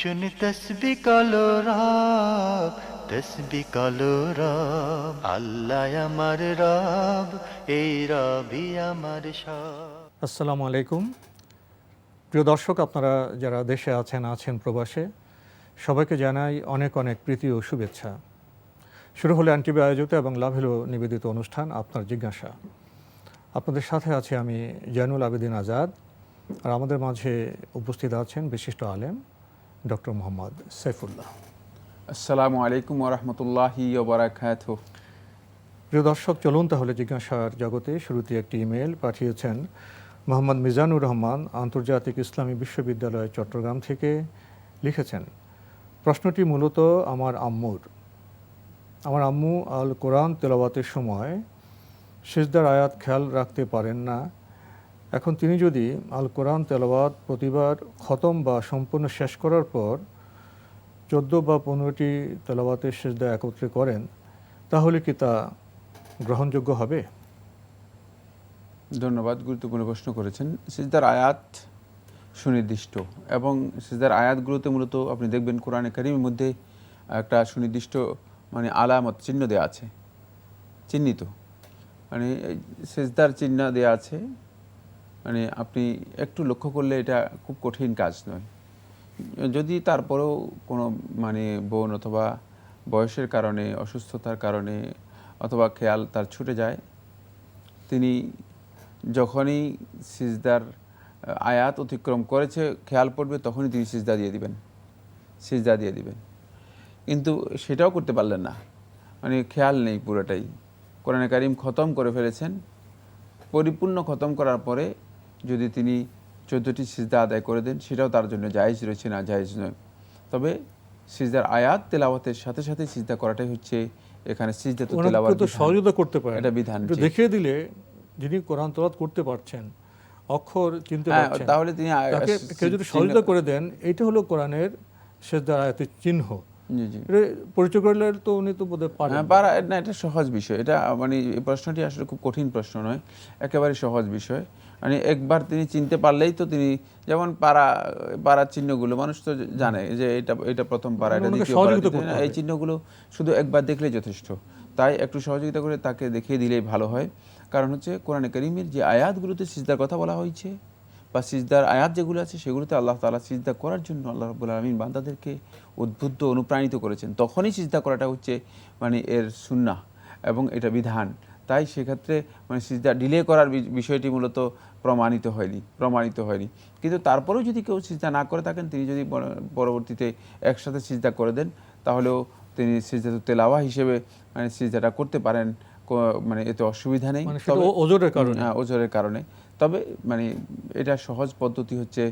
শুনি তসবি কলো রব তসবি কলো রব আল্লাহ আমার রব এই রবি আমার সব আসসালামু আলাইকুম প্রিয় দর্শক আপনারা যারা দেশে আছেন আছেন প্রবাসে, সবাইকে জানাই অনেক অনেক প্রীতি ও শুভেচ্ছা। শুরু হলো অ্যান্টিবি আয়োজিত এবং লাভ হলো নিবেদিত অনুষ্ঠান, আপনার জিজ্ঞাসা। আপনাদের সাথে আছে আমি জয়নুল আবেদিন আজাদ, আর আমাদের মাঝে উপস্থিত আছেন বিশিষ্ট আলেম ডক্টর মোহাম্মদ সাইফুল্লাহ আসসালামু আলাইকুম ওরহমতুল্লাহি ওবরাকাত প্রিয় দর্শক চলুন তাহলে জিজ্ঞাসার জগতে শুরুতে একটি ইমেল পাঠিয়েছেন মোহাম্মদ মিজানুর রহমান আন্তর্জাতিক ইসলামী বিশ্ববিদ্যালয় চট্টগ্রাম থেকে লিখেছেন প্রশ্নটি মূলত আমার আম্মুর। আমার আম্মু আল কোরআন তেলাওয়াতের সময় সিজদার আয়াত খেয়াল রাখতে পারেন না এখন তিনি যদি আল কোরআন তেলাওয়াত প্রতিবার খতম বা সম্পূর্ণ শেষ করার পর চোদ্দ বা পনেরোটি তেলাওয়াতের সিজদা একত্রে করেন, তাহলে কি তা গ্রহণযোগ্য হবে? ধন্যবাদ, গুরুত্বপূর্ণ প্রশ্ন করেছেন। সিজদার আয়াত সুনির্দিষ্ট এবং সিজদার আয়াতগুলোতে মূলত আপনি দেখবেন কোরআনে কারিমের মধ্যে একটা সুনির্দিষ্ট মানে আলামত চিহ্ন দেওয়া আছে, চিহ্নিত। মানে সিজদার চিহ্ন দেওয়া আছে মানে আপনি একটু লক্ষ্য করলে এটা খুব কঠিন কাজ নয়। যদি তারপরেও কোনো মানে বোন অথবা বয়সের কারণে, অসুস্থতার কারণে অথবা খেয়াল তার ছুটে যায়, তিনি যখনই সিজদার আয়াত অতিক্রম করেছে, খেয়াল পড়বে তখনই তিনি সিজদা দিয়ে দিবেন। সিজদা দিয়ে দিবেন। কিন্তু সেটাও করতে পারলেন না। মানে খেয়াল নেই পুরোটাই। কোরআনে কারিম খতম করে ফেলেছেন। পরিপূর্ণ খতম করার পরে যদি তিনি চোদ্দোটি সিজদা আদায় করে দেন সেটাও তার জন্য জায়েজ রয়েছে না জায়েজ নয়। তবে সিজদার আয়াত তেলাওয়াতের সাথে সাথে সিজদা করাটাই হচ্ছে এখানে সিজদা তো তেলাওয়াত তো সহযোগিতা করতে পারে এটা বিধান, দেখিয়ে দিলে যিনি কোরআন তলাত করতে পারছেন অক্ষর চিনতে হ্যাঁ, পারছেন তাহলে তিনি কেউ যদি সহযোগিতা করে দেন এটা হলো কোরআনের সেজদার আয়াতের চিহ্ন। পরিচয় করলে তো উনি তো বোধহয় পারেন হ্যাঁ পারা না এটা সহজ বিষয়। এটা মানে এই প্রশ্নটি আসলে খুব কঠিন প্রশ্ন নয় একেবারে সহজ বিষয়। মানে একবার তিনি চিনতে পারলেই তো তিনি যেমন পাড়া পাড়ার চিহ্নগুলো মানুষ তো জানে যে এটা এটা প্রথম পাড়া এটা ওনাকে দ্বিতীয় পাড়া এই চিহ্নগুলো শুধু একবার দেখলেই যথেষ্ট। তাই একটু সহযোগিতা করে তাকে দেখিয়ে দিলেই ভালো হয়। কারণ হচ্ছে কোরআনে করিমের যে আয়াতগুলোতে সিজদার কথা বলা হয়েছে বা সিজদার আয়াত যেগুলো আছে, সেগুলোতে আল্লাহ তালা সিজদা করার জন্য আল্লাহ রাব্বুল আলামিন বান্দাদেরকে উদ্বুদ্ধ, অনুপ্রাণিত করেছেন। তখনই সিজদা করাটা হচ্ছে মানে এর সুন্নাহ এবং এটা বিধান। তাই সেক্ষেত্রে মানে সিজদা ডিলে করার বিষয়টি মূলত প্রমাণিত হয়নি প্রমাণিত হয়নি। কিন্তু তারপরেও যদি কেউ সিজদা না করে থাকেন, তিনি যদি পরবর্তীতে একসাথে সিজদা করে দেন, তাহলেও তিনি সিজদা তেলাওয়া হিসেবে মানে সিজদাটা করতে পারেন। মানে এতে অসুবিধা নেই। মানে ওজোরের কারণে। হ্যাঁ, ওজোরের কারণে। তবে মানে এটা সহজ পদ্ধতি হচ্ছে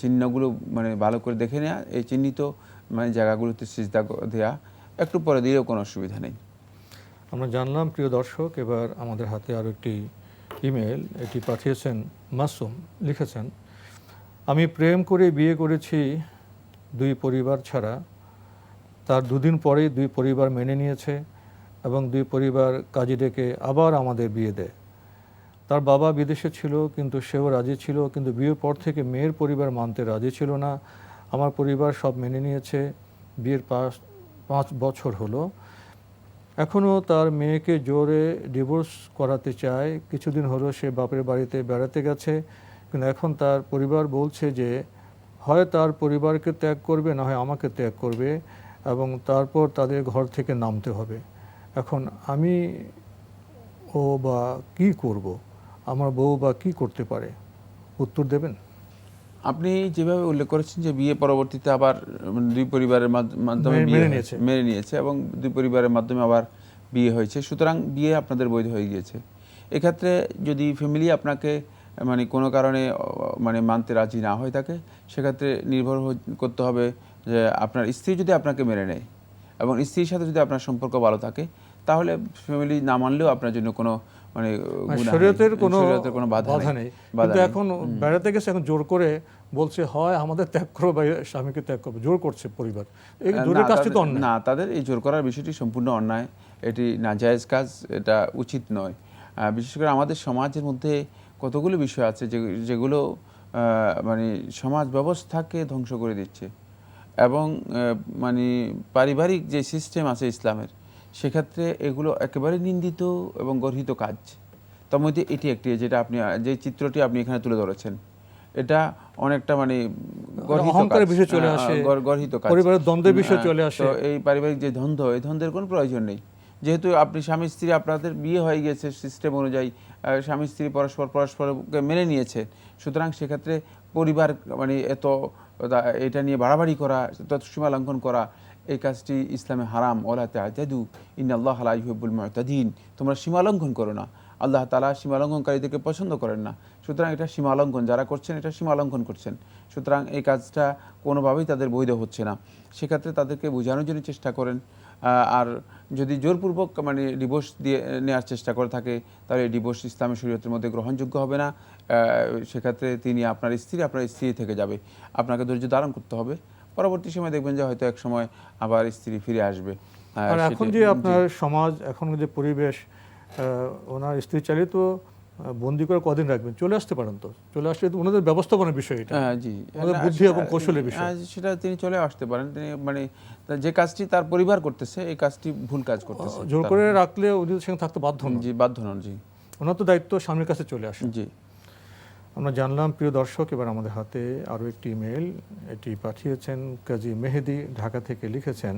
চিহ্নগুলো মানে ভালো করে দেখে নেওয়া এই চিহ্নিত মানে জায়গাগুলোতে সিজদা দেওয়া একটু পরে দিলেও কোনো অসুবিধা নেই। আমরা জানলাম প্রিয় দর্শক এবার আমাদের হাতে আরও একটি ইমেল। এটি পাঠিয়েছেন মাসুম। লিখেছেন আমি প্রেম করে বিয়ে করেছি দুই পরিবার ছাড়া। তার দুদিন পরেই দুই পরিবার মেনে নিয়েছে। এবং দুই পরিবার কাজী ডেকে আবার আমাদের বিয়ে দেয়। তার বাবা বিদেশে ছিল, কিন্তু সেও রাজি ছিল, কিন্তু বিয়ের পর থেকে মেয়ের পরিবার মানতে রাজি ছিল না। আমার পরিবার সব মেনে নিয়েছে। বিয়ের পাঁচ পাঁচ বছর হলো। এখনও তার মেয়েকে জোরে ডিভোর্স করাতে চায়। কিছুদিন হলো সে বাপের বাড়িতে বেড়াতে গেছে, কিন্তু এখন তার পরিবার বলছে যে, হয় তার পরিবারকে ত্যাগ করবে, না হয় আমাকে ত্যাগ করবে এবং তারপর তাদের ঘর থেকে নামতে হবে। এখন আমি ও বা কি করব? আমার বউ বা কি করতে পারে? উত্তর দেবেন? আপনি যেভাবে উল্লেখ করেছেন যে বিয়ে পরবর্তীতে আবার দুই পরিবারের মাধ্য- মাধ্যমে মেনে- নিয়েছে। মেনে নিয়েছে এবং দুই পরিবারের মাধ্যমে আবার বিয়ে হয়েছে। সুতরাং বিয়ে আপনাদের বৈধ হয়ে গিয়েছে। এক্ষেত্রে যদি ফ্যামিলি আপনাকে মানে কোনো কারণে মানে মানতে রাজি না হয়ে থাকে সেক্ষেত্রে নির্ভর করতে হবে যে আপনার স্ত্রী যদি আপনাকে মেনে নেয় এবং স্ত্রীর সাথে যদি আপনার সম্পর্ক ভালো থাকে তাহলে ফ্যামিলি না মানলেও আপনার জন্য কোনো মানে শরীয়তের কোনো কোনো বাধা নেই। কিন্তু এখন বেড়াতে গেছে এখন জোর করে বলছে হয় আমাদের ত্যাগ করো বা স্বামীকে ত্যাগ করব জোর করছে পরিবার। এই জোরের কাজটি তো অন্যায়। না তাদের এই জোর করার বিষয়টি সম্পূর্ণ অন্যায়। এটি নাজায়েজ কাজ এটা উচিত নয়। বিশেষ করে আমাদের সমাজের মধ্যে কতগুলো বিষয় আছে যে যেগুলো মানে সমাজ ব্যবস্থাকে ধ্বংস করে দিচ্ছে। এবং মানে পারিবারিক যে সিস্টেম আছে ইসলামের সেক্ষেত্রে এগুলো একেবারে নিন্দিত এবং গর্হিত কাজ। তার মধ্যে এটি একটি যেটা আপনি যে চিত্রটি আপনি এখানে তুলে ধরেছেন। এটা অনেকটা মানে অহংকারের বিষয় চলে আসে, গর্হিত কাজ। পরিবারের দ্বন্দ্বের বিষয় হ্যাঁ, চলে আসে। এই পারিবারিক যে দ্বন্দ্ব এই দ্বন্দ্বের কোনো প্রয়োজন নেই। যেহেতু আপনি স্বামী স্ত্রী আপনাদের বিয়ে হয়ে গেছে সিস্টেম অনুযায়ী স্বামী স্ত্রী পরস্পর পরস্পরকে মেনে নিয়েছে সুতরাং সেক্ষেত্রে পরিবার মানে এত এটা নিয়ে বাড়াবাড়ি করা তত সীমা লঙ্ঘন করা এই কাজটি ইসলামে হারাম ওলা তাদু ইন আল্লাহ আলাইহুবুল মুতাদিন। তোমরা সীমা লঙ্ঘন করো না। আল্লাহ তালা সীমালঙ্ঘনকারীদেরকে পছন্দ করেন না। সুতরাং এটা সীমা লঙ্ঘন যারা করছেন, এটা সীমা লঙ্ঘন করছেন। সুতরাং এই কাজটা কোনোভাবেই তাদের বৈধ হচ্ছে না। সেক্ষেত্রে তাদেরকে বোঝানোর জন্য চেষ্টা করেন। আর যদি জোরপূর্বক মানে ডিভোর্স দিয়ে নেওয়ার চেষ্টা করে থাকে, তাহলে ডিভোর্স ইসলামী শরীয়তের মধ্যে গ্রহণযোগ্য হবে না। সেক্ষেত্রে তিনি আপনার স্ত্রী আপনার স্ত্রী থেকে যাবে। আপনাকে ধৈর্য ধারণ করতে হবে। পরবর্তী সময় দেখবেন যে হয়তো এক সময় আবার স্ত্রী ফিরে আসবে। আর এখন যে আপনার সমাজ এখন যে পরিবেশ ওনার স্ত্রী চালিয়ে তো বন্দি করে কদিন রাখবেন? চলে আসতে পারেন তো। চলে আসলে তো ওনাদের ব্যবস্থাপনার বিষয় এটা। হ্যাঁ, জি। বুদ্ধি এবং কৌশলের বিষয়। সেটা তিনি চলে আসতে পারেন। তিনি মানে যে কাজটি তার পরিবার করতেছে এই কাজটি ভুল কাজ করতেছে। জোর করে রাখলে ওদের সঙ্গে থাকতে বাধ্য জি বাধ্য নন জি। ওনার তো দায়িত্ব স্বামীর কাছে চলে আসে। জি। আমরা জানলাম, প্রিয় দর্শক, এবার আমাদের হাতে আরও একটি ইমেল এটি পাঠিয়েছেন কাজী মেহেদি, ঢাকা থেকে লিখেছেন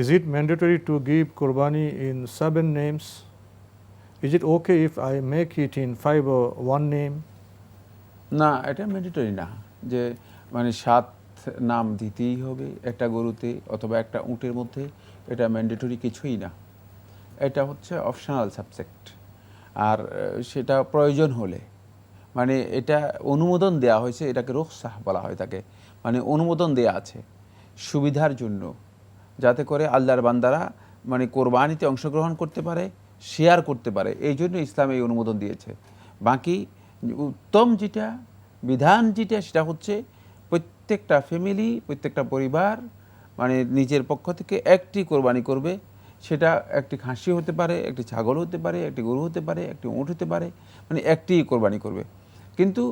is it mandatory to give qurbani in seven names is it okay if I make it in five one name না, এটা ম্যান্ডেটরি না। যে মানে সাত নাম দিতেই হবে একটা গরুতে অথবা একটা উটের মধ্যে, এটা ম্যান্ডেটরি কিছুই না। এটা হচ্ছে অপশনাল সাবজেক্ট আর সেটা প্রয়োজন হলে। মানে এটা অনুমোদন দেয়া হয়েছে, এটাকে রোকসাহ বলা হয় তাকে। মানে অনুমোদন দেয়া আছে সুবিধার জন্য, যাতে করে আল্লাহর বান্দারা মানে কোরবানিতে অংশগ্রহণ করতে পারে, শেয়ার করতে পারে। এই জন্য ইসলাম এই অনুমোদন দিয়েছে। বাকি উত্তম যেটা, বিধান যেটা, সেটা হচ্ছে প্রত্যেকটা ফ্যামিলি প্রত্যেকটা পরিবার মানে নিজের পক্ষ থেকে একটি কোরবানি করবে। সেটা একটি খাসি হতে পারে একটি ছাগল হতে পারে একটি গরু হতে পারে একটি উঁট হতে পারে মানে একটি কোরবানি করবে। কিন্তু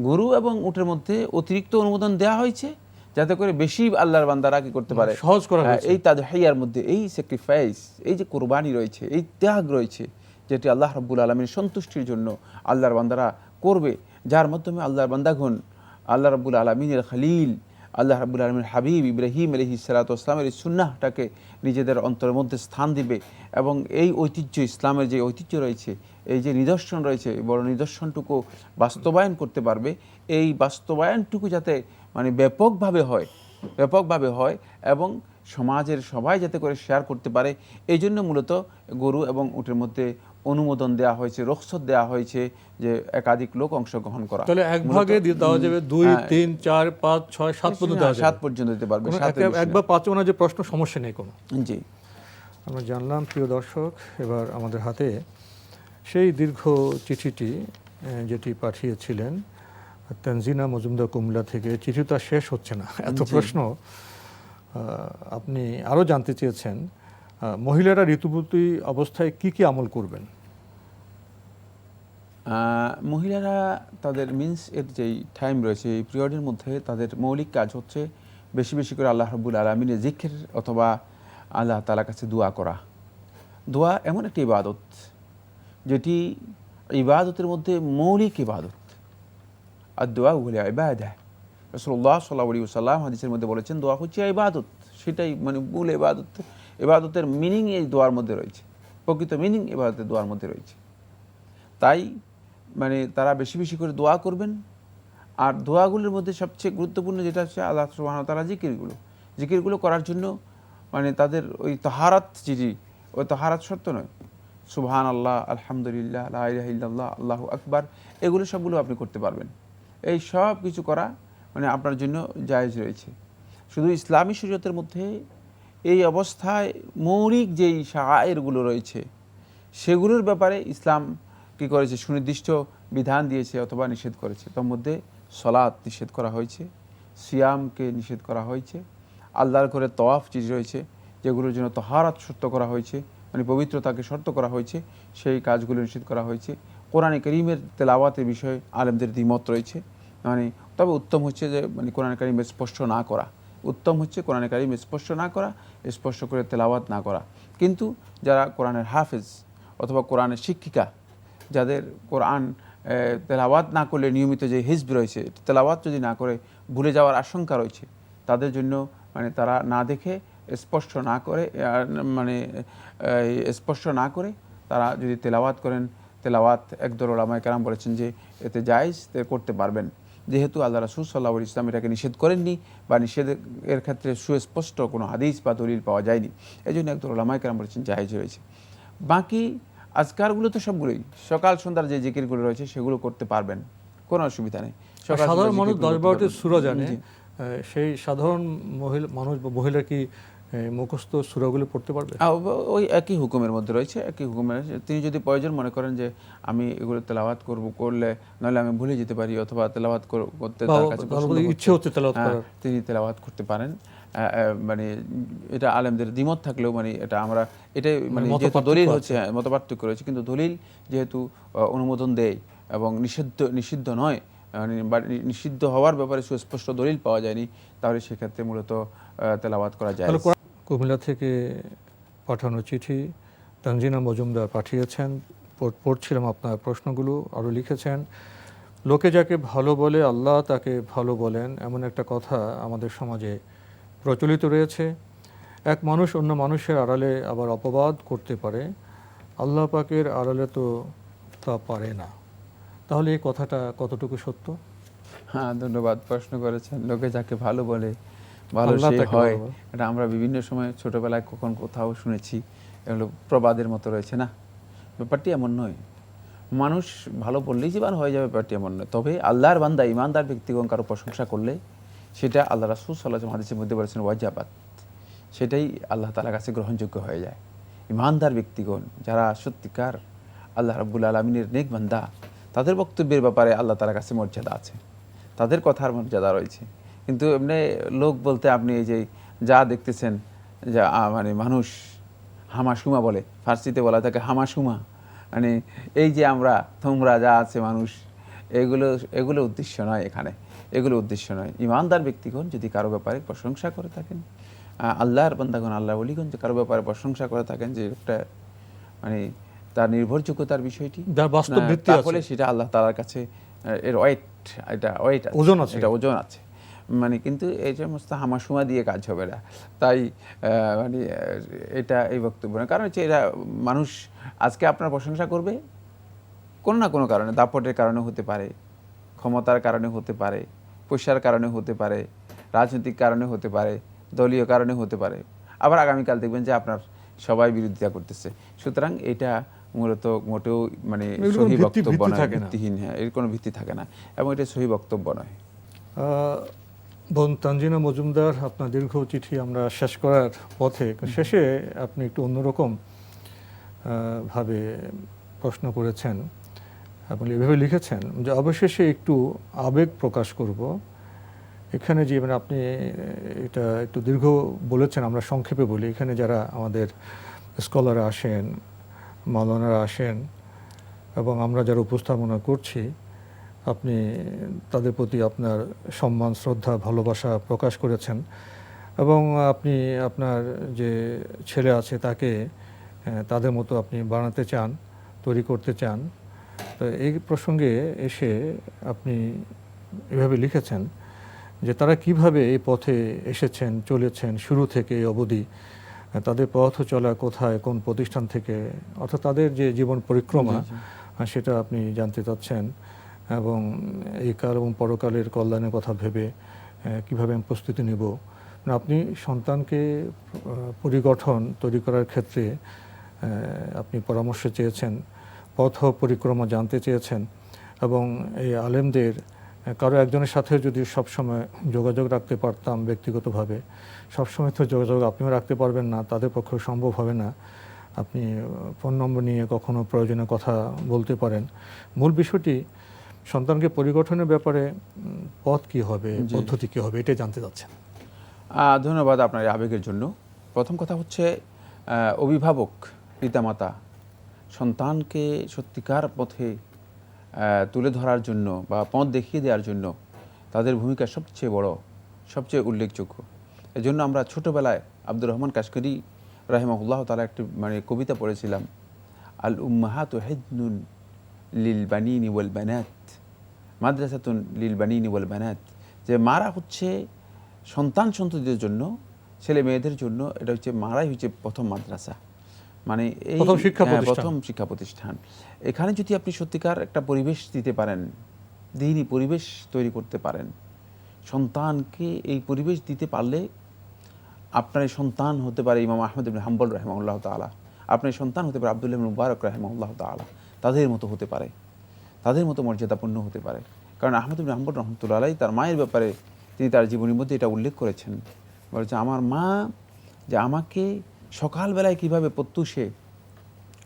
গরু এবং উটের মধ্যে অতিরিক্ত অনুমোদন দেওয়া হয়েছে যাতে করে বেশি আল্লাহর বান্দারা কি করতে পারে? সহজ করা হ্যাঁ, এই তাদের হাইয়ার মধ্যে এই স্যাক্রিফাইস এই যে কোরবানি রয়েছে এই ত্যাগ রয়েছে যেটি আল্লাহ রাব্বুল আলমীর সন্তুষ্টির জন্য আল্লাহর বান্দারা করবে যার মাধ্যমে আল্লাহর বান্দাগণ আল্লাহ রাব্বুল আলমিনের খালিল আল্লাহ রাব্বুল আলমীর হাবিব ইব্রাহিম আলহি সালাতামের এই সুন্নাহটাকে নিজেদের অন্তরের মধ্যে স্থান দিবে এবং এই ঐতিহ্য, ইসলামের যে ঐতিহ্য রয়েছে, এই যে নিদর্শন রয়েছে বড় নিদর্শনটুকু বাস্তবায়ন করতে পারবে। এই বাস্তবায়নটুকু যাতে মানে ব্যাপকভাবে হয় ব্যাপকভাবে হয় এবং সমাজের সবাই যাতে করে শেয়ার করতে পারে, এই জন্য মূলত গরু এবং উটের মধ্যে অনুমোদন দেওয়া হয়েছে রক্ষত দেওয়া হয়েছে যে একাধিক লোক অংশগ্রহণ করা। তাহলে এক ভাগে দিয়ে দেওয়া যাবে দুই হ্যাঁ, তিন চার পাঁচ ছয় সাত পর্যন্ত দেওয়া সাত পর্যন্ত দিতে পারবে না। একবার পাঁচ ওনার যে প্রশ্ন সমস্যা নেই কোনো। জি। আমরা জানলাম প্রিয় দর্শক এবার আমাদের হাতে সেই দীর্ঘ চিঠিটি যেটি পাঠিয়েছিলেন তানজিনা মজুমদার কুমলা থেকে। চিঠি তো শেষ হচ্ছে না। এত প্রশ্ন আহ, আপনি আরও জানতে চেয়েছেন। মহিলারা ঋতুবতী অবস্থায় কি কি আমল করবেন? মহিলারা তাদের মিন্স এর যেই টাইম রয়েছে, এই পিরিয়ডের মধ্যে তাদের মৌলিক কাজ হচ্ছে বেশি বেশি করে আল্লাহ রব্বুল আলমিনের জিখের অথবা আল্লাহ তালার কাছে দোয়া করা। দোয়া এমন একটি ইবাদত, যেটি ইবাদতের মধ্যে মৌলিক ইবাদত। আর দোয়া বলে ইবাদা রসল্লাহ সাল্লাহ সাল্লাম হাদিসের মধ্যে বলেছেন, দোয়া হচ্ছে ইবাদত। সেটাই মানে মূল ইবাদত। ইবাদতের মিনিং এই দোয়ার মধ্যে রয়েছে। প্রকৃত মিনিং এবাদতের দোয়ার মধ্যে রয়েছে। তাই মানে তারা বেশি বেশি করে দোয়া করবেন। আর দোয়াগুলির মধ্যে সবচেয়ে গুরুত্বপূর্ণ যেটা হচ্ছে আল্লাহ সুবাহ তারা জিকিরগুলো। জিকিরগুলো করার জন্য মানে তাদের ওই তহারাত যেটি, ওই তহারাত সত্য নয়। সুবহান আল্লাহ আলহামদুলিল্লাহ, লা ইলাহা আল্লাহ আকবার, এগুলো সবগুলো আপনি করতে পারবেন। এই সব কিছু করা মানে আপনার জন্য জায়েজ রয়েছে। শুধু ইসলামী শরীয়তের মধ্যে এই অবস্থায় মৌলিক যেই শায়েরগুলো রয়েছে, সেগুলোর ব্যাপারে ইসলাম কি করেছে? সুনির্দিষ্ট বিধান দিয়েছে অথবা নিষেধ করেছে। তার মধ্যে সলাৎ নিষেধ করা হয়েছে, সিয়ামকে নিষেধ করা হয়েছে, আল্লাহর করে তওয়াফ চিজ রয়েছে, যেগুলোর জন্য তহারাত শর্ত করা হয়েছে মানে পবিত্রতাকে শর্ত করা হয়েছে, সেই কাজগুলো নিষেধ করা হয়েছে। কোরআনে করিমের তেলাওয়াতের বিষয়ে আলেমদের দ্বিমত রয়েছে। মানে তবে উত্তম হচ্ছে যে মানে কোরআন কারিম স্পষ্ট না করা। উত্তম হচ্ছে কোরআন কারিম স্পর্শ না করা, স্পর্শ করে তেলাওয়াত না করা। কিন্তু যারা কোরআনের হাফেজ অথবা কোরআনের শিক্ষিকা, যাদের কোরআন তেলাওয়াত না করলে নিয়মিত যে হিজব রয়েছে, তেলাওয়াত যদি না করে ভুলে যাওয়ার আশঙ্কা রয়েছে, তাদের জন্য মানে তারা না দেখে স্পর্শ না করে মানে স্পর্শ না করে তারা যদি তেলাওয়াত করেন, তেলাওয়াত একদল ওলামায় কারাম বলেছেন যে এতে জায়জ করতে পারবেন। যেহেতু আল্লাহ রাসুল সাল্লাহ ইসলাম এটাকে নিষেধ করেননি বা নিষেধ এর ক্ষেত্রে সুস্পষ্ট কোনো হাদিস বা দলিল পাওয়া যায়নি। এই জন্য একদল ওলামায় কারাম বলেছেন জায়েজ রয়েছে বাকি আজকারগুলো তো সবগুলোই। সকাল সন্ধ্যার যে জিকিরগুলো রয়েছে সেগুলো করতে পারবেন। কোনো অসুবিধা নেই। সাধারণ মানুষ দশ বারোটি। সুরা জানে। সেই সাধারণ মহিলা মানুষ বা মহিলা কি মুখস্থ সুরাগুলো পড়তে পারবে? ওই একই হুকুমের মধ্যে রয়েছে একই হুকুমের তিনি যদি প্রয়োজন মনে করেন যে আমি এগুলো তেলাওয়াত করব করলে নইলে আমি ভুলে যেতে পারি অথবা তেলাওয়াত করতে তার কাছে ইচ্ছে হচ্ছে তেলাওয়াত হ্যাঁ, করার। তিনি তেলাওয়াত করতে পারেন। মানে এটা আলেমদের দ্বিমত থাকলেও মানে এটা আমরা এটাই মানে মত যেহেতু দলিল হচ্ছে হ্যাঁ, মত পার্থক্য রয়েছে। কিন্তু দলিল যেহেতু অনুমোদন দেয় এবং নিষিদ্ধ নিষিদ্ধ নয় মানে নিষিদ্ধ হওয়ার ব্যাপারে সুস্পষ্ট দলিল পাওয়া যায়নি তাহলে সেক্ষেত্রে মূলত তেলাওয়াত করা যায়। কুমিল্লা থেকে পাঠানো চিঠি তানজিনা মজুমদার পাঠিয়েছেন। পড়- পড়ছিলাম আপনার প্রশ্নগুলো, আরও লিখেছেন, লোকে যাকে ভালো বলে, আল্লাহ তাকে ভালো বলেন। এমন একটা কথা আমাদের সমাজে প্রচলিত রয়েছে। এক মানুষ অন্য মানুষের আড়ালে আবার অপবাদ করতে পারে। আল্লাহ পাকের আড়ালে তো তা পারে না। তাহলে এই কথাটা কতটুকু সত্য? হ্যাঁ ধন্যবাদ। প্রশ্ন করেছেন, লোকে যাকে ভালো বলে ভালো সে হয়। এটা আমরা বিভিন্ন সময় ছোটবেলায় কখন কোথাও শুনেছি এগুলো প্রবাদের মতো রয়েছে না? ব্যাপারটি এমন নয়। মানুষ ভালো যে বার হয়ে যাবে ব্যাপারটি এমন নয়। তবে আল্লাহর বান্দা ইমানদার ব্যক্তিগণ কারও প্রশংসা করলে সেটা আল্লাহ রাসুল সাল্লাহ হাদিসের মধ্যে বলেছেন ওয়াজাবাত। সেটাই আল্লাহ তালার কাছে গ্রহণযোগ্য হয়ে যায়। ইমানদার ব্যক্তিগণ যারা সত্যিকার আল্লাহ রাব্বুল আলমিনের নেক বান্দা তাদের বক্তব্যের ব্যাপারে আল্লাহ তালার কাছে মর্যাদা আছে। তাদের কথার মর্যাদা রয়েছে। কিন্তু এমনি লোক বলতে আপনি এই যে যা দেখতেছেন যা মানে মানুষ হামাসুমা বলে ফার্সিতে বলা থাকে হামাসুমা। মানে এই যে আমরা তোমরা যা আছে মানুষ এগুলো এগুলো উদ্দেশ্য নয় এখানে। এগুলো উদ্দেশ্য নয়। ইমানদার ব্যক্তিগণ যদি কারও ব্যাপারে প্রশংসা করে থাকেন আল্লাহর বান্দাগণ আল্লাহ বলিগণ যে কারও ব্যাপারে প্রশংসা করে থাকেন যে একটা মানে তার নির্ভরযোগ্যতার বিষয়টি তাহলে সেটা আল্লাহ তালার কাছে এর ওয়েট এটা ওয়েট ওজন আছে। এটা ওজন আছে। মানে কিন্তু এই সমস্ত হামাসুমা দিয়ে কাজ হবে না। তাই মানে এটা এই বক্তব্য না। কারণ হচ্ছে এরা মানুষ আজকে আপনার প্রশংসা করবে কোনো না কোনো কারণে। দাপটের কারণে হতে পারে ক্ষমতার কারণে হতে পারে পয়সার কারণে হতে পারে রাজনৈতিক কারণে হতে পারে দলীয় কারণে হতে পারে। আবার আগামীকাল দেখবেন যে আপনার সবাই বিরোধিতা করতেছে। সুতরাং এটা মূলত মোটেও মানে সহি বক্তব্য নয় ভিত্তিহীন হ্যাঁ এর কোনো ভিত্তি থাকে না। এবং এটা সহি বক্তব্য নয়। বোন তানজিনা মজুমদার আপনার দীর্ঘ চিঠি আমরা শেষ করার পথে। শেষে আপনি একটু অন্যরকম ভাবে প্রশ্ন করেছেন। আপনি এভাবে লিখেছেন যে অবশেষে একটু আবেগ প্রকাশ করব। এখানে যে মানে আপনি এটা একটু দীর্ঘ বলেছেন আমরা সংক্ষেপে বলি। এখানে যারা আমাদের স্কলাররা আসেন মালানারা আসেন এবং আমরা যারা উপস্থাপনা করছি আপনি তাদের প্রতি আপনার সম্মান শ্রদ্ধা ভালোবাসা প্রকাশ করেছেন এবং আপনি আপনার যে ছেলে আছে তাকে তাদের মতো আপনি বানাতে চান তৈরি করতে চান। তো এই প্রসঙ্গে এসে আপনি এভাবে লিখেছেন যে তারা কীভাবে এই পথে এসেছেন চলেছেন শুরু থেকে এই অবধি তাদের পথ চলা কোথায় কোন প্রতিষ্ঠান থেকে অর্থাৎ তাদের যে জীবন পরিক্রমা সেটা আপনি জানতে চাচ্ছেন। এবং এই কাল এবং পরকালের কল্যাণের কথা ভেবে কীভাবে আমি প্রস্তুতি নেব? মানে আপনি সন্তানকে পরিগঠন তৈরি করার ক্ষেত্রে আপনি পরামর্শ চেয়েছেন, পথ পরিক্রমা জানতে চেয়েছেন এবং এই আলেমদের কারও একজনের সাথে যদি সবসময় যোগাযোগ রাখতে পারতাম ব্যক্তিগতভাবে, সবসময় তো যোগাযোগ আপনিও রাখতে পারবেন না, তাদের পক্ষে সম্ভব হবে না। আপনি ফোন নম্বর নিয়ে কখনো প্রয়োজনে কথা বলতে পারেন। মূল বিষয়টি সন্তানকে পরিগঠনের ব্যাপারে পথ কি হবে পদ্ধতি কি হবে এটাই জানতে চাচ্ছেন। ধন্যবাদ আপনার আবেগের জন্য। প্রথম কথা হচ্ছে অভিভাবক পিতামাতা সন্তানকে সত্যিকার পথে তুলে ধরার জন্য বা পথ দেখিয়ে দেওয়ার জন্য তাদের ভূমিকা সবচেয়ে বড় সবচেয়ে উল্লেখযোগ্য। এজন্য আমরা ছোটোবেলায় আব্দুর রহমান কাশ্মীরি রাহিমাহুল্লাহ তালা একটি মানে কবিতা পড়েছিলাম আল উম্মাহাতু হেদনুন লিল বানিনি ওয়াল বানাত মাদ্রাসাতুন লিল বানিনি ওয়াল বানাত যে মারা হচ্ছে সন্তান সন্ততিদের জন্য ছেলে মেয়েদের জন্য এটা হচ্ছে মারাই হচ্ছে প্রথম মাদ্রাসা। মানে এই প্রথম শিক্ষা হ্যাঁ, প্রতিষ্ঠান। প্রথম শিক্ষা প্রতিষ্ঠান। এখানে যদি আপনি সত্যিকার একটা পরিবেশ দিতে পারেন দিনই পরিবেশ তৈরি করতে পারেন সন্তানকে এই পরিবেশ দিতে পারলে আপনার সন্তান হতে পারে ইমাম আহমদ ইবিন হাম্বল রহমাউল্লাহ তালা আপনার সন্তান হতে পারে আবদুল্লাহ মুবারক রহমাউল্লাহ তালা তাদের মতো হতে পারে, তাদের মতো মর্যাদাপূর্ণ হতে পারে। কারণ আহমদ ইবিন হাম্বল রহমতুল্লাহ আলাই তার মায়ের ব্যাপারে তিনি তার জীবনের মধ্যে এটা উল্লেখ করেছেন। বলেছে আমার মা যে আমাকে সকালবেলায় কীভাবে প্রত্যুষে,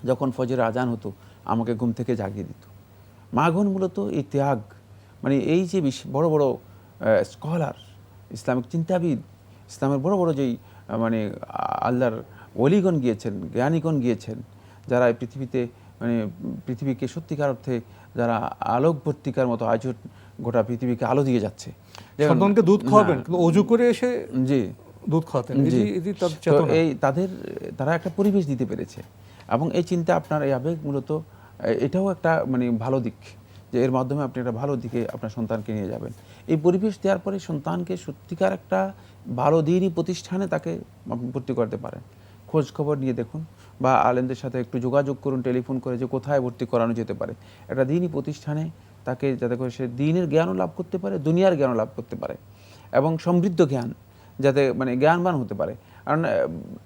যখন ফজরের আজান হতো, আমাকে ঘুম থেকে জাগিয়ে দিত। মাগন মূলত এই ত্যাগ মানে এই যে বড় বড় স্কলার ইসলামিক চিন্তাবিদ, ইসলামের বড় বড় যেই মানে আল্লাহর অলিগণ গিয়েছেন, জ্ঞানীগণ গিয়েছেন, যারা এই পৃথিবীতে মানে পৃথিবীকে সত্যিকার অর্থে যারা আলোকবর্তিকার মতো আজ গোটা পৃথিবীকে আলো দিয়ে যাচ্ছে। সন্তানকে দুধ খাওয়াবেন কিন্তু অজু করে এসে জি। দুধ খাওয়াতেন। এই তাদের তারা একটা পরিবেশ দিতে পেরেছে। এবং এই চিন্তা আপনার এই আবেগ মূলত এটাও একটা মানে ভালো দিক। যে এর মাধ্যমে আপনি একটা ভালো দিকে আপনার সন্তানকে নিয়ে যাবেন। এই পরিবেশ দেওয়ার পরে সন্তানকে সত্যিকার একটা ভালো দিনই প্রতিষ্ঠানে তাকে আপনি ভর্তি করতে পারেন। খোঁজ খবর নিয়ে দেখুন বা আলেমদের সাথে একটু যোগাযোগ করুন, টেলিফোন করে যে কোথায় ভর্তি করানো যেতে পারে। একটা দিনই প্রতিষ্ঠানে তাকে যাতে করে সে দিনের জ্ঞানও লাভ করতে পারে, দুনিয়ার জ্ঞানও লাভ করতে পারে এবং সমৃদ্ধ জ্ঞান যাতে মানে জ্ঞানবান হতে পারে। কারণ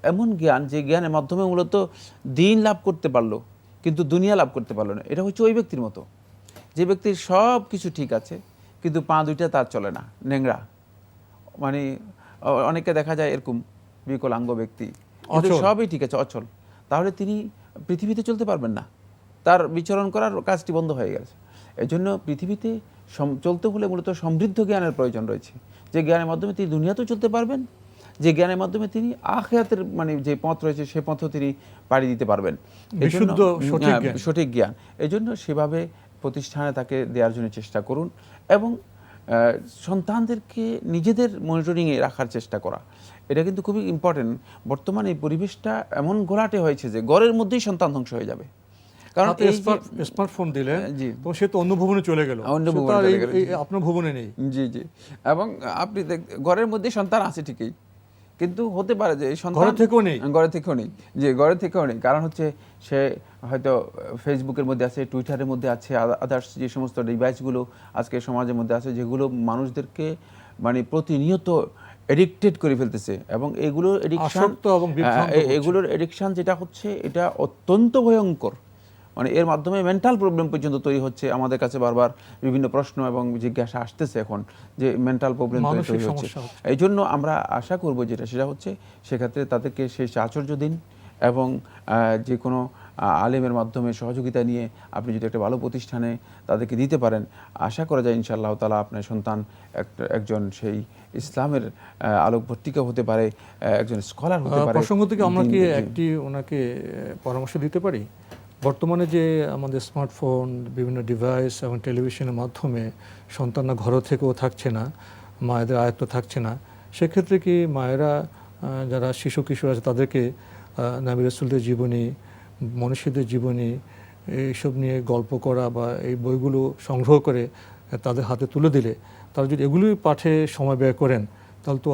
এমন জ্ঞান যে জ্ঞানের মাধ্যমে মূলত দিন লাভ করতে পারল কিন্তু দুনিয়া লাভ করতে পারল না। এটা হচ্ছে ওই ব্যক্তির মতো। যে ব্যক্তির সব কিছু ঠিক আছে কিন্তু পা দুইটা তার চলে না নেংড়া মানে অনেকে দেখা যায় এরকম বিকলাঙ্গ ব্যক্তি। সবই ঠিক আছে অচল। তাহলে তিনি পৃথিবীতে চলতে পারবেন না। তার বিচরণ করার কাজটি বন্ধ হয়ে গেছে। এজন্য পৃথিবীতে চলতে হলে মূলত সমৃদ্ধ জ্ঞানের প্রয়োজন রয়েছে। যে জ্ঞানের মাধ্যমে তিনি দুনিয়াতেও চলতে পারবেন যে জ্ঞানের মাধ্যমে তিনি আখিরাতের মানে যে পথ রয়েছে সে পথও তিনি পাড়ি দিতে পারবেন। বিশুদ্ধ সঠিক হ্যাঁ, জ্ঞান। এই জন্য সেভাবে প্রতিষ্ঠানে তাকে দেওয়ার জন্য চেষ্টা করুন এবং সন্তানদেরকে নিজেদের মনিটরিংয়ে রাখার চেষ্টা করা। এটা কিন্তু খুবই ইম্পর্টেন্ট বর্তমানে এই পরিবেশটা এমন ঘোলাটে হয়েছে যে ঘরের মধ্যেই সন্তান ধ্বংস হয়ে যাবে। কারণ স্মার্টফোন দিলেন জি। তো সে তো অন্য ভবনে চলে গেল। অন্য ভুবনে জি। আপনার ভবনে নেই। জি জি। এবং আপনি ঘরের মধ্যে সন্তান আছে ঠিকই। কিন্তু হতে পারে যে সন্তান ঘরে থেকেও নেই। ঘরে থেকেও নেই। যে ঘরে থেকেও নেই। কারণ হচ্ছে সে হয়তো ফেসবুকের মধ্যে আছে টুইটারের মধ্যে আছে আদার্স যে সমস্ত ডিভাইসগুলো আজকে সমাজের মধ্যে আছে যেগুলো মানুষদেরকে মানে প্রতিনিয়ত এডিক্টেড করে ফেলতেছে এবং এগুলোর এডিকশন। এগুলোর এডিকশন যেটা হচ্ছে এটা অত্যন্ত ভয়ঙ্কর। মানে এর মাধ্যমে মেন্টাল প্রবলেম পর্যন্ত তৈরি হচ্ছে। আমাদের কাছে বারবার বিভিন্ন প্রশ্ন এবং জিজ্ঞাসা আসতেছে এখন যে মেন্টাল প্রবলেম তৈরি হচ্ছে। এই জন্য আমরা আশা করব যেটা সেটা হচ্ছে সেক্ষেত্রে তাদেরকে সেই চাচর্য দিন এবং যে কোনো আলেমের মাধ্যমে সহযোগিতা নিয়ে আপনি যদি একটা ভালো প্রতিষ্ঠানে তাদেরকে দিতে পারেন আশা করা যায় ইনশাআল্লাহ তালা আপনার সন্তান একজন সেই ইসলামের আলোকবর্তিকা হতে পারে একজন স্কলার হতে পারে। প্রসঙ্গ থেকে আমরা কি একটি ওনাকে পরামর্শ দিতে পারি? বর্তমানে যে আমাদের স্মার্টফোন বিভিন্ন ডিভাইস এবং টেলিভিশনের মাধ্যমে সন্তানরা ঘর থেকেও থাকছে না মায়েদের আয়ত্ত থাকছে না সেক্ষেত্রে কি মায়েরা যারা শিশু কিশোর আছে তাদেরকে নাবি রসুলদের জীবনী মনীষীদের জীবনী এইসব নিয়ে গল্প করা বা এই বইগুলো সংগ্রহ করে তাদের হাতে তুলে দিলে তারা যদি এগুলোই পাঠে সময় ব্যয় করেন তাহলে তো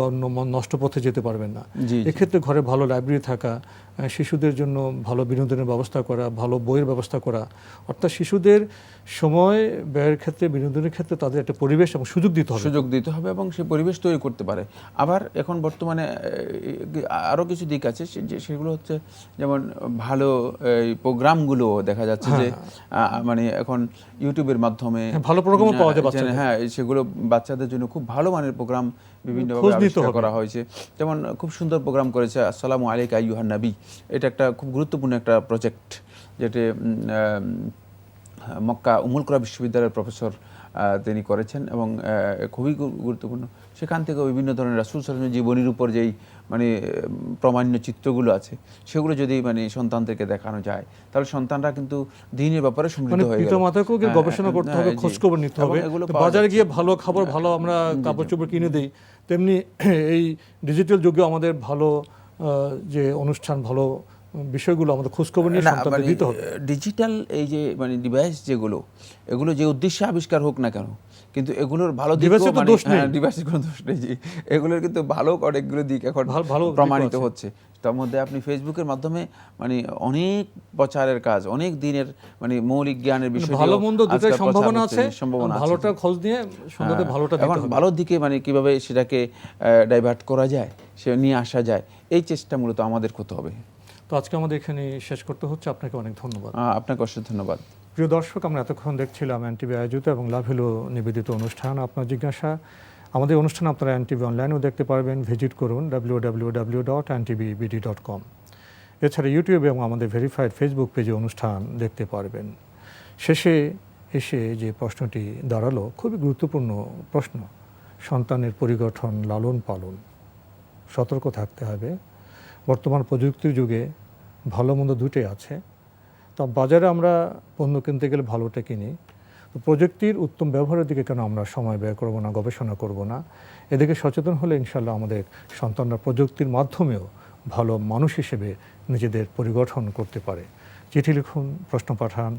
নষ্ট পথে যেতে পারবেন না। এক্ষেত্রে ঘরে ভালো লাইব্রেরি থাকা শিশুদের জন্য ভালো বিনোদনের ব্যবস্থা করা ভালো বইয়ের ব্যবস্থা করা। অর্থাৎ শিশুদের সময় ব্যয়ের ক্ষেত্রে বিনোদনের ক্ষেত্রে তাদের একটা পরিবেশ এবং সুযোগ দিতে হবে। সুযোগ দিতে হবে এবং সেই পরিবেশ তৈরি করতে পারে। আবার এখন বর্তমানে আরও কিছু দিক আছে সে- যে সেগুলো হচ্ছে যেমন ভালো এই প্রোগ্রামগুলো দেখা যাচ্ছে যে মানে এখন ইউটিউবের মাধ্যমে হ্যাঁ, ভালো প্রোগ্রামও পাওয়া যায়। হ্যাঁ সেগুলো বাচ্চাদের জন্য খুব ভালো মানের প্রোগ্রাম বিভিন্নভাবে হবে। করা হয়েছে। যেমন খুব সুন্দর প্রোগ্রাম করেছে আসসালামু আলাইকা আইয়ুহান নবী। এটা একটা খুব গুরুত্বপূর্ণ একটা প্রজেক্ট যেটি মক্কা উমুল কোরা বিশ্ববিদ্যালয়ের প্রফেসর তিনি করেছেন এবং খুবই গুরুত্বপূর্ণ। সেখান থেকে বিভিন্ন ধরনের রাসুল সালামের জীবনীর উপর যেই মানে প্রমাণ্য চিত্রগুলো আছে সেগুলো যদি মানে সন্তানদেরকে দেখানো যায় তাহলে সন্তানরা কিন্তু দিনের ব্যাপারে সমৃদ্ধ মানে হয়ে গেল। পিতা মাতাকেও হ্যাঁ, গবেষণা করতে হ্যাঁ, হবে খোঁজ খবর নিতে হবে। বাজারে গিয়ে ভালো খাবার ভালো আমরা কাপড় চোপড় কিনে দিই তেমনি এই ডিজিটাল যুগে আমাদের ভালো যে অনুষ্ঠান ভালো বিষয়গুলো আমাদের খোঁজখবর নিয়ে সন্তানদের মানে দিতে হবে। ডিজিটাল এই যে মানে ডিভাইস যেগুলো এগুলো যে উদ্দেশ্যে আবিষ্কার হোক না কেন কিন্তু এগুলোর ভালো দিক Device-এর তো দোষ নেই। ডিভাইসের কোনো দোষ নেই জি। এগুলোর কিন্তু ভালো অনেকগুলো দিক এখন ভালো- ভালো প্রমাণিত হচ্ছে। তার মধ্যে আপনি ফেসবুকের মাধ্যমে মানে অনেক প্রচারের কাজ অনেক দিনের মানে মৌলিক জ্ঞানের বিষয় মানে ভালো মন্দ দুটাই সম্ভাবনা আছে। সম্ভাবনা ভালোটা খোঁজ নিয়ে সন্তানদের হ্যাঁ, ভালোটা এখন ভালোর দিকে মানে কীভাবে সেটাকে ডাইভার্ট করা যায় সে নিয়ে আসা যায় এই চেষ্টা মূলত আমাদের করতে হবে। তো আজকে আমাদের এখানে শেষ করতে হচ্ছে। আপনাকে অনেক ধন্যবাদ। আপনাকে অশেষ ধন্যবাদ। প্রিয় দর্শক আমরা এতক্ষণ দেখছিলাম এনটিভি আয়োজিত এবং লাভ হলো নিবেদিত অনুষ্ঠান। আপনার জিজ্ঞাসা আমাদের অনুষ্ঠান আপনারা এনটিভি অনলাইনেও দেখতে পারবেন। ভিজিট করুন W W W dot dot com এছাড়া ইউটিউবে এবং আমাদের ভেরিফাইড ফেসবুক পেজে অনুষ্ঠান দেখতে পারবেন। শেষে এসে যে প্রশ্নটি দাঁড়াল খুবই গুরুত্বপূর্ণ প্রশ্ন সন্তানের পরিগঠন লালন পালন সতর্ক থাকতে হবে। বর্তমান প্রযুক্তির যুগে ভালো মন্দ দুটোই আছে। তা বাজারে আমরা পণ্য কিনতে গেলে ভালোটা কিনি। তো প্রযুক্তির উত্তম ব্যবহারের দিকে কেন আমরা সময় ব্যয় করব না, গবেষণা করব না? এদিকে সচেতন হলে ইনশাল্লাহ আমাদের সন্তানরা প্রযুক্তির মাধ্যমেও ভালো মানুষ হিসেবে নিজেদের পরিগঠন করতে পারে। চিঠি লিখুন, প্রশ্ন পাঠান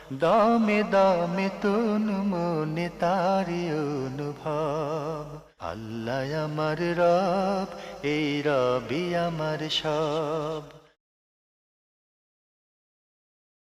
দামে দামে তন মনে তারি অনুভব। আল্লাহ আমার রব এই রবি আমার সব।